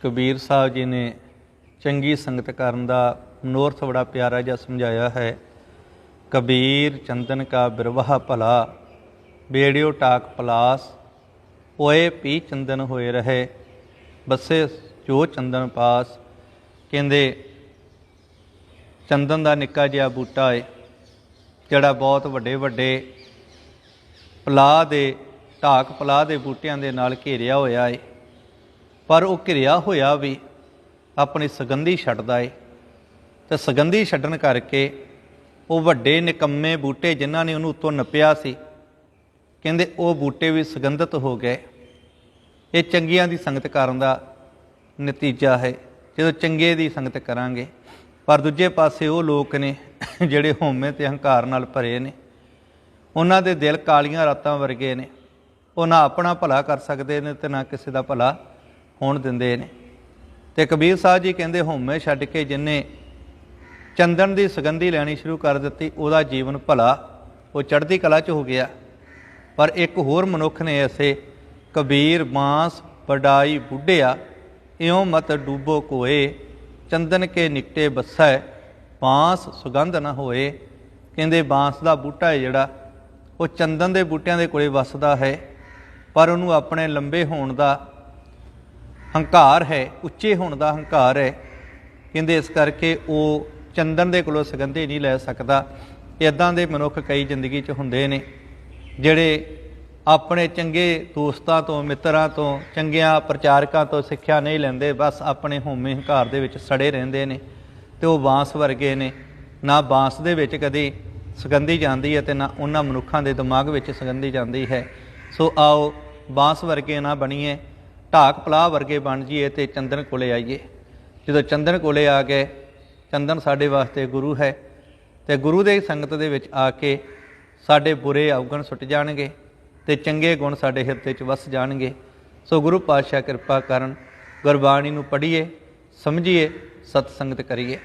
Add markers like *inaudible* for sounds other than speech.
ਕਬੀਰ ਸਾਹਿਬ ਜੀ ਨੇ ਚੰਗੀ ਸੰਗਤ ਕਰਨ ਦਾ ਮਨੋਰਥ ਬੜਾ ਪਿਆਰਾ ਜਿਹਾ ਸਮਝਾਇਆ ਹੈ। ਕਬੀਰ ਚੰਦਨ ਕਾ ਬਿਰਵਾਹ ਭਲਾ, ਬੇੜਿਓ ਟਾਕ ਪਲਾਸ ਓਏ ਪੀ ਚੰਦਨ ਹੋਏ ਰਹੇ, ਬੱਸੇ ਜੋ ਚੰਦਨ ਪਾਸ। ਕਹਿੰਦੇ, ਚੰਦਨ ਦਾ ਨਿੱਕਾ ਜਿਹਾ ਬੂਟਾ ਏ, ਜਿਹੜਾ ਬਹੁਤ ਵੱਡੇ ਵੱਡੇ ਪਲਾਹ ਦੇ, ਢਾਕ ਪਲਾਹ ਦੇ ਬੂਟਿਆਂ ਦੇ ਨਾਲ ਘੇਰਿਆ ਹੋਇਆ ਏ। ਪਰ ਉਹ ਘਿਰਿਆ ਹੋਇਆ ਵੀ ਆਪਣੀ ਸੁਗੰਧੀ ਛੱਡਦਾ ਏ। ਤੇ ਸੁਗੰਧੀ ਛੱਡਣ ਕਰਕੇ ਉਹ ਵੱਡੇ ਨਿਕੰਮੇ ਬੂਟੇ ਜਿਨ੍ਹਾਂ ਨੇ ਉਹਨੂੰ ਉੱਤੋਂ ਨੱਪਿਆ ਸੀ, ਕਹਿੰਦੇ ਉਹ ਬੂਟੇ ਵੀ ਸੁਗੰਧਿਤ ਹੋ ਗਏ। ਇਹ ਚੰਗੀਆਂ ਦੀ ਸੰਗਤ ਕਰਨ ਦਾ ਨਤੀਜਾ ਹੈ, ਜਦੋਂ ਚੰਗੇ ਦੀ ਸੰਗਤ ਕਰਾਂਗੇ। ਪਰ ਦੂਜੇ ਪਾਸੇ ਉਹ ਲੋਕ ਨੇ *laughs* ਜਿਹੜੇ ਹਉਮੈ ਤੇ ਹੰਕਾਰ ਨਾਲ ਭਰੇ ਨੇ। ਉਹਨਾਂ ਦੇ ਦਿਲ ਕਾਲੀਆਂ ਰਾਤਾਂ ਵਰਗੇ ਨੇ। ਉਹ ਨਾ ਆਪਣਾ ਭਲਾ ਕਰ ਸਕਦੇ ਨੇ ਤੇ ਨਾ ਕਿਸੇ ਦਾ ਭਲਾ ਹੋਣ ਦਿੰਦੇ ਨੇ। ਤੇ ਕਬੀਰ ਸਾਹਿਬ ਜੀ ਕਹਿੰਦੇ, ਹਉਮੈ ਛੱਡ ਕੇ ਜਿਨੇ ਚੰਦਨ ਦੀ ਸੁਗੰਧੀ ਲੈਣੀ ਸ਼ੁਰੂ ਕਰ ਦਿੱਤੀ, ਉਹਦਾ ਜੀਵਨ ਭਲਾ, ਉਹ ਚੜ੍ਹਦੀ ਕਲਾ 'ਚ ਹੋ ਗਿਆ। ਪਰ ਇੱਕ ਹੋਰ ਮਨੁੱਖ ਨੇ ਐਸੇ, ਕਬੀਰ ਬਾਂਸ ਵਡਾਈ ਬੁੱਢਿਆ ਇਉਂ ਮਤ ਡੂਬੋ ਕੋਏ, ਚੰਦਨ ਕੇ ਨਿਕਟੇ ਬੱਸੈ, ਬਾਂਸ ਸੁਗੰਧ ਨਾ ਹੋਏ। ਕਹਿੰਦੇ, ਬਾਂਸ ਦਾ ਬੂਟਾ ਹੈ ਜਿਹੜਾ, ਉਹ ਚੰਦਨ ਦੇ ਬੂਟਿਆਂ ਦੇ ਕੋਲੇ ਵੱਸਦਾ ਹੈ, ਪਰ ਉਹਨੂੰ ਆਪਣੇ ਲੰਬੇ ਹੋਣ ਦਾ ਹੰਕਾਰ ਹੈ, ਉੱਚੇ ਹੋਣ ਦਾ ਹੰਕਾਰ ਹੈ। ਕਹਿੰਦੇ ਇਸ ਕਰਕੇ ਉਹ ਚੰਦਨ ਦੇ ਕੋਲੋਂ ਸੁਗੰਧੀ ਨਹੀਂ ਲੈ ਸਕਦਾ। ਇਦਾਂ ਦੇ ਮਨੁੱਖ ਕਈ ਜ਼ਿੰਦਗੀ 'ਚ ਹੁੰਦੇ ਨੇ, ਜਿਹੜੇ ਆਪਣੇ ਚੰਗੇ ਦੋਸਤਾਂ ਤੋਂ, ਮਿੱਤਰਾਂ ਤੋਂ, ਚੰਗਿਆਂ ਪ੍ਰਚਾਰਕਾਂ ਤੋਂ ਸਿੱਖਿਆ ਨਹੀਂ ਲੈਂਦੇ, ਬਸ ਆਪਣੇ ਹਉਮੈ ਹੰਕਾਰ ਦੇ ਵਿੱਚ ਸੜੇ ਰਹਿੰਦੇ ਨੇ ਤੇ ਉਹ ਬਾਂਸ ਵਰਗੇ ਨੇ। ਨਾ ਬਾਂਸ ਦੇ ਵਿੱਚ ਕਦੀ ਸੁਗੰਧੀ ਜਾਂਦੀ ਹੈ ਤੇ ਨਾ ਉਹਨਾਂ ਮਨੁੱਖਾਂ ਦੇ ਦਿਮਾਗ ਵਿੱਚ ਸੁਗੰਧੀ ਜਾਂਦੀ ਹੈ। ਸੋ ਆਓ, ਬਾਂਸ ਵਰਗੇ ਨਾ ਬਣੀਏ। ਢਾਕ ਪਲਾਹ ਵਰਗੇ ਬਣ ਜਾਈਏ ਤੇ ਚੰਦਨ ਕੋਲੇ ਆਈਏ। ਜਦੋਂ ਚੰਦਨ ਕੋਲੇ ਆ ਗਏ, ਚੰਦਨ ਸਾਡੇ ਵਾਸਤੇ ਗੁਰੂ ਹੈ ਤੇ ਗੁਰੂ ਦੇ ਸੰਗਤ ਦੇ ਵਿੱਚ ਆ ਕੇ ਸਾਡੇ ਬੁਰੇ ਔਗਣ ਸੁੱਟ ਜਾਣਗੇ ਤੇ ਚੰਗੇ ਗੁਣ ਸਾਡੇ ਹਿਰਦੇ 'ਚ ਵਸ ਜਾਣਗੇ। ਸੋ ਗੁਰੂ ਪਾਤਸ਼ਾਹ ਕਿਰਪਾ ਕਰਨ ਗੁਰਬਾਣੀ ਨੂੰ ਪੜ੍ਹੀਏ, ਸਮਝੀਏ ਸਤ ਸੰਗਤ ਕਰੀਏ।